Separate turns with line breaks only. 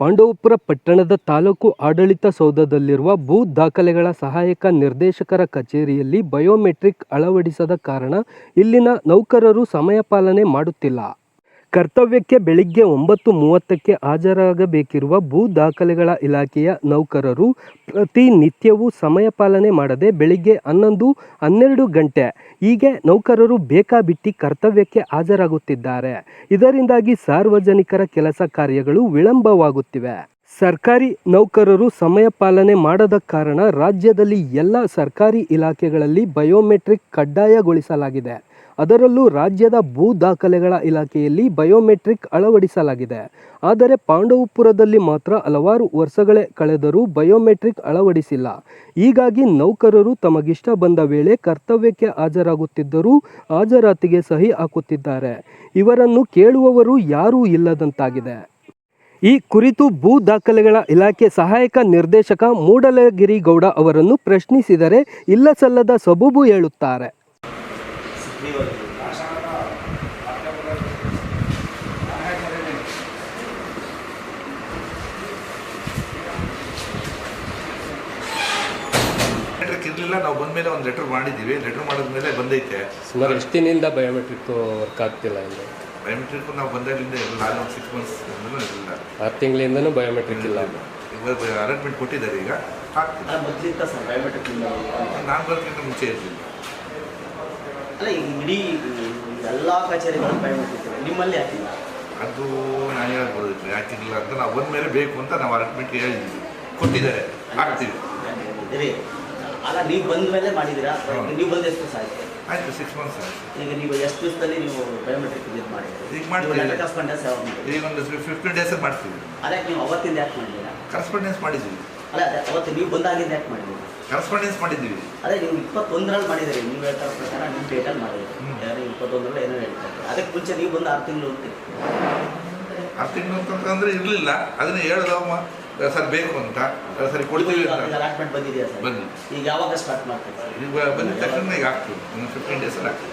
ಪಾಂಡವಪುರ ಪಟ್ಟಣದ ತಾಲೂಕು ಆಡಳಿತ ಸೌಧದಲ್ಲಿರುವ ಭೂ ದಾಖಲೆಗಳ ಸಹಾಯಕ ನಿರ್ದೇಶಕರ ಕಚೇರಿಯಲ್ಲಿ ಬಯೋಮೆಟ್ರಿಕ್ ಅಳವಡಿಸದ ಕಾರಣ ಇಲ್ಲಿನ ನೌಕರರು ಸಮಯ ಪಾಲನೆ ಮಾಡುತ್ತಿಲ್ಲ. ಕರ್ತವ್ಯಕ್ಕೆ ಬೆಳಿಗ್ಗೆ ಒಂಬತ್ತು ಮೂವತ್ತಕ್ಕೆ ಹಾಜರಾಗಬೇಕಿರುವ ಭೂ ದಾಖಲೆಗಳ ಇಲಾಖೆಯ ನೌಕರರು ಪ್ರತಿನಿತ್ಯವೂ ಸಮಯ ಪಾಲನೆ ಮಾಡದೆ ಬೆಳಿಗ್ಗೆ ಹನ್ನೊಂದು ಹನ್ನೆರಡು ಗಂಟೆ ಹೀಗೆ ನೌಕರರು ಬೇಕಾಬಿಟ್ಟಿ ಕರ್ತವ್ಯಕ್ಕೆ ಹಾಜರಾಗುತ್ತಿದ್ದಾರೆ. ಇದರಿಂದಾಗಿ ಸಾರ್ವಜನಿಕರ ಕೆಲಸ ಕಾರ್ಯಗಳು ವಿಳಂಬವಾಗುತ್ತಿವೆ. ಸರ್ಕಾರಿ ನೌಕರರು ಸಮಯ ಪಾಲನೆ ಮಾಡದ ಕಾರಣ ರಾಜ್ಯದಲ್ಲಿ ಎಲ್ಲ ಸರ್ಕಾರಿ ಇಲಾಖೆಗಳಲ್ಲಿ ಬಯೋಮೆಟ್ರಿಕ್ ಕಡ್ಡಾಯಗೊಳಿಸಲಾಗಿದೆ. ಅದರಲ್ಲೂ ರಾಜ್ಯದ ಭೂ ದಾಖಲೆಗಳ ಇಲಾಖೆಯಲ್ಲಿ ಬಯೋಮೆಟ್ರಿಕ್ ಅಳವಡಿಸಲಾಗಿದೆ. ಆದರೆ ಪಾಂಡವಪುರದಲ್ಲಿ ಮಾತ್ರ ಹಲವಾರು ವರ್ಷಗಳೇ ಕಳೆದರೂ ಬಯೋಮೆಟ್ರಿಕ್ ಅಳವಡಿಸಿಲ್ಲ. ಹೀಗಾಗಿ ನೌಕರರು ತಮಗಿಷ್ಟ ಬಂದ ವೇಳೆ ಕರ್ತವ್ಯಕ್ಕೆ ಹಾಜರಾಗುತ್ತಿದ್ದರೂ ಹಾಜರಾತಿಗೆ ಸಹಿ ಹಾಕುತ್ತಿದ್ದಾರೆ. ಇವರನ್ನು ಕೇಳುವವರು ಯಾರೂ ಇಲ್ಲದಂತಾಗಿದೆ. ಈ ಕುರಿತು ಭೂ ದಾಖಲೆಗಳ ಇಲಾಖೆ ಸಹಾಯಕ ನಿರ್ದೇಶಕ ಮೂಡಲಗಿರಿಗೌಡ ಅವರನ್ನು ಪ್ರಶ್ನಿಸಿದರೆ ಇಲ್ಲಸಲ್ಲದ ಸಬೂಬು ಹೇಳುತ್ತಾರೆ.
ಇರಲಿಲ್ಲ ನಾವು ಬಂದಮೇಲೆ ಒಂದು ಲೆಟರ್ ಮಾಡಿದ್ದೀವಿ ಲೆಟರ್ ಮಾಡಿದ್ಮೇಲೆ ಬಂದೈತೆ.
ಸುಮಾರು ಎಷ್ಟು ದಿನದಿಂದ ಬಯೋಮೆಟ್ರಿಕ್ ವರ್ಕ್ ಆಗ್ತಿಲ್ಲ ಇಲ್ಲಿ?
ಬಯೋಮೆಟ್ರಿಕ್ ನಾವು ಬಂದಾಗಲಿಂದ ಇಲ್ಲ ಒಂದು ಸಿಕ್ಸ್ ಮಂತ್ಸ್ ಇರಲಿಲ್ಲ.
ಆರು ತಿಂಗಳಿಂದನೂ ಬಯೋಮೆಟ್ರಿಕ್ ಇಲ್ಲ.
ಇವಾಗ ಅರೇಂಜ್ಮೆಂಟ್ ಕೊಟ್ಟಿದ್ದಾರೆ ಈಗ. ನಾನು ಬರೋದಕ್ಕಿಂತ ಮುಂಚೆ ಇರಲಿಲ್ಲ.
ಅಲ್ಲ ಈಗ ಇಡೀ ಎಲ್ಲ ಕಚೇರಿಗಳು ಬಯೋಮೆಟ್ರಿಕ್ ನಿಮ್ಮಲ್ಲಿ ಯಾಕಿಲ್ಲ
ಅದು ನಾನು ಹೇಳ್ಬೋದು ಯಾಕಿಲ್ಲ ಅಂತ ನಾವು ಬಂದಮೇಲೆ ಬೇಕು ಅಂತ ನಾವು ಅರೇಂಜ್ಮೆಂಟ್ ಹೇಳಿದ್ದೀವಿ. ಕೊಟ್ಟಿದ್ದಾರೆ. ಆಗ್ತೀವಿ
ಅಲ್ಲ ನೀವು ಬಂದ ಮೇಲೆ ಮಾಡಿದ್ದೀರಾ. ನೀವು ಬಂದ ಎಷ್ಟು ದಿವಸ ಆಯ್ತು
ಆಯಿತು ಸಿಕ್ಸ್ ಮಂತ್ಸ್
ಈಗ ನೀವು ಎಷ್ಟು ದಿವಸದಲ್ಲಿ ನೀವು ಬಯೋಮೆಟ್ರಿಕ್ ಇದು ಮಾಡಿದ್ದೀರಿ
ಈಗ ಮಾಡ್ತೀವಿ.
ಕರೆಸ್ಪಾಂಡೆನ್ಸ್ ಮಾಡಿದ್ದೀರಿ
ಈಗ ಒಂದು ಫಿಫ್ಟೀನ್ ಡೇಸ್ ಮಾಡ್ತೀವಿ.
ಅದಕ್ಕೆ ನೀವು ಅವತ್ತಿಂದ ಯಾಕೆ ಮಾಡಲಿಲ್ಲ
ಕರೆಸ್ಪಾಂಡೆನ್ಸ್ ಮಾಡಿದ್ದೀವಿ.
ಅಲ್ಲ ಅದೇ ಅವತ್ತು ನೀವು ಬಂದಾಗಿಂದ ಯಾಕೆ ಮಾಡಿದ್ದೀರಿ?
ಕರೆಸ್ಪಾಂಡೆನ್ಸ್ ಮಾಡಿದ್ದೀವಿ.
ಅದೇ ನೀವು ಇಪ್ಪತ್ತೊಂದರಲ್ಲಿ ಮಾಡಿದ್ದೀರಿ. ನೀವು ಹೇಳ್ತಾ ಪ್ರಕಾರ ನಿಮ್ಮ ಡೇಟಲ್ಲಿ ಮಾಡಿದ್ದೀರಿ.
ಹ್ಮ್.
ಯಾರು ಇಪ್ಪತ್ತೊಂದರಲ್ಲಿ ಏನೋ ಹೇಳ್ತಾರೆ ಅದಕ್ಕೆ ಮುಂಚೆ ನೀವು ಬಂದು ಆರು ತಿಂಗಳು ಹೋಗ್ತೀರಿ.
ಆರು ತಿಂಗಳು ಅಂತಂದ್ರೆ ಇರಲಿಲ್ಲ. ಅದನ್ನ ಹೇಳ್ದವ ಸರ್ ಬೇಕು ಅಂತ. ಸರಿ ಕೊಡ್ತೀವಿ
ಅಲಾಟ್ಮೆಂಟ್ ಬಂದಿದೆಯಾ ಸರ್?
ಬನ್ನಿ
ಈಗ ಯಾವಾಗ ಸ್ಟಾರ್ಟ್ ಮಾಡ್ತೀವಿ
ಈಗ ಬಂದಿದ ತಕ್ಷಣ ಈಗ ಆಗ್ತೀವಿ ಒಂದು ಫಿಫ್ಟೀನ್ ಡೇಸಲ್ಲಿ ಆಗ್ತೀವಿ